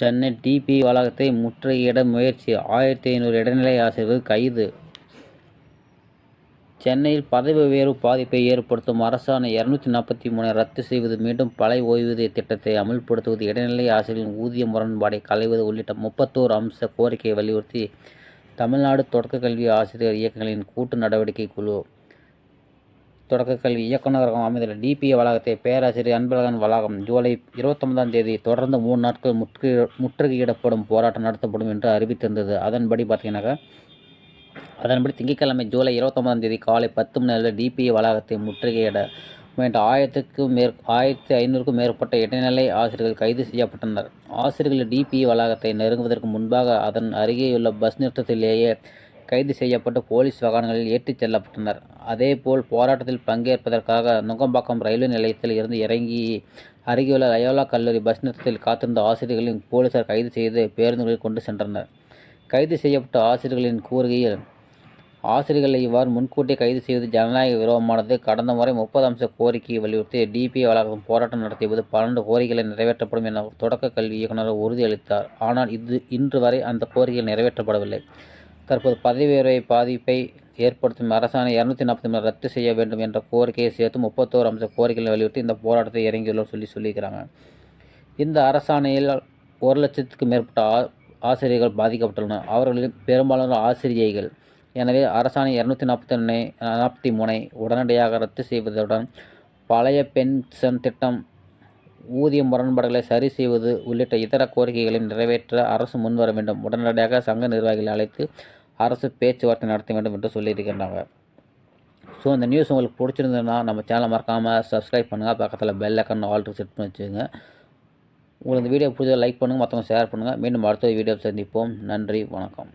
Chennai DP வளாகத்தை முற்றுகையிட முயற்சி. ஆயிரத்தி ஐநூறு இடைநிலை ஆசிரியர்கள் கைது. சென்னையில் பதவி உயர்வு பாதிப்பை ஏற்படுத்தும் அரசாணை இரநூத்தி நாற்பத்தி மூணை ரத்து செய்வது மீண்டும் பழைய ஓய்வூதிய திட்டத்தை அமல்படுத்துவது இடைநிலை ஆசிரியர்களின் ஊதிய முரண்பாடை களைவது உள்ளிட்ட முப்பத்தோரு அம்ச கோரிக்கையை வலியுறுத்தி தமிழ்நாடு தொடக்கக் கல்வி ஆசிரியர் இயக்கங்களின் கூட்டு நடவடிக்கை குழு தொடக்கக்கல்வி இயக்குநரகம் அமைந்துள்ள டிபிஏ வளாகத்தை பேராசிரியர் அன்பழகன் வளாகம் ஜூலை இருபத்தொன்பதாம் தேதி தொடர்ந்து மூணு நாட்கள் முற்று முற்றுகையிடப்படும் போராட்டம் நடத்தப்படும் என்று அறிவித்திருந்தது. அதன்படி பார்த்தீங்கன்னாக்கா அதன்படி திங்கட்கிழமை ஜூலை இருபத்தொன்பதாம் தேதி காலை பத்து மணி நேரத்தில் டிபிஏ வளாகத்தை முற்றுகையிட முயன்ற ஆயிரத்துக்கும் மேற் ஆயிரத்தி ஐநூறுக்கும் மேற்பட்ட இடைநிலை ஆசிரியர்கள் கைது செய்யப்பட்டனர். ஆசிரியர்கள் டிபிஏ வளாகத்தை நெருங்குவதற்கு முன்பாக அதன் அருகேயுள்ள பஸ் நிறுத்தத்திலேயே கைது செய்யப்பட்டு போலீஸ் வாகனங்களில் ஏற்றிச் செல்லப்பட்டனர். அதேபோல் போராட்டத்தில் பங்கேற்பதற்காக நுங்கம்பாக்கம் ரயில்வே நிலையத்தில் இருந்து இறங்கி அருகேயுள்ள லயோலா கல்லூரி பஸ் நிறுத்தத்தில் காத்திருந்த ஆசிரியர்களின் போலீசார் கைது செய்து பேருந்துகளில் கொண்டு சென்றனர். கைது செய்யப்பட்ட ஆசிரியர்களின் கூறுகையில் ஆசிரியர்களை இவ்வாறு முன்கூட்டியே கைது செய்வது ஜனநாயக விரோதமானது. கடந்த முறை முப்பது அம்ச கோரிக்கையை வலியுறுத்தி டிபி வளாகம் போராட்டம் நடத்தியபோது பன்னெண்டு கோரிக்கைகள் நிறைவேற்றப்படும் என தொடக்க கல்வி இயக்குநர் உறுதியளித்தார். ஆனால் இது இன்று வரை அந்த கோரிக்கைகள் நிறைவேற்றப்படவில்லை. தற்போது பதவி உயர்வை பாதிப்பை ஏற்படுத்தும் அரசாணை இரநூத்தி நாற்பத்தி மூணு ரத்து செய்ய வேண்டும் என்ற கோரிக்கையை சேர்த்து முப்பத்தோரு அம்ச கோரிக்கைகளை வலியுறுத்தி இந்த போராட்டத்தை இறங்கியுள்ளோம் சொல்லி சொல்லியிருக்கிறாங்க. இந்த அரசாணையில் ஒரு லட்சத்துக்கு மேற்பட்ட ஆ ஆசிரியர்கள் பாதிக்கப்பட்டுள்ளனர். அவர்களில் பெரும்பாலான ஆசிரியைகள். எனவே அரசாணை இரநூத்தி நாற்பத்தி ஒன்று நாற்பத்தி மூணை உடனடியாக ரத்து செய்வதுடன் பழைய பென்ஷன் திட்டம் ஊதிய முரண்பாடுகளை சரி செய்வது உள்ளிட்ட இதர கோரிக்கைகளை நிறைவேற்ற அரசு முன்வர வேண்டும். உடனடியாக சங்க நிர்வாகிகளை அழைத்து அரசு பேச்சுவார்த்தை நடத்த வேண்டும் என்று சொல்லியிருக்கின்றாங்க ஸோ இந்த நியூஸ் உங்களுக்கு பிடிச்சிருந்ததுன்னா நம்ம சேனலை மறக்காமல் சப்ஸ்கிரைப் பண்ணுங்கள் பக்கத்தில் பெல் ஐக்கன் ஆல்ட்ரு செட் பண்ணி வச்சுக்கோங்க. உங்களுக்கு இந்த வீடியோ பிடிச்சதை லைக் பண்ணுங்கள் மற்றவங்க ஷேர் பண்ணுங்கள் மீண்டும் அடுத்த வீடியோ சந்திப்போம். நன்றி வணக்கம்.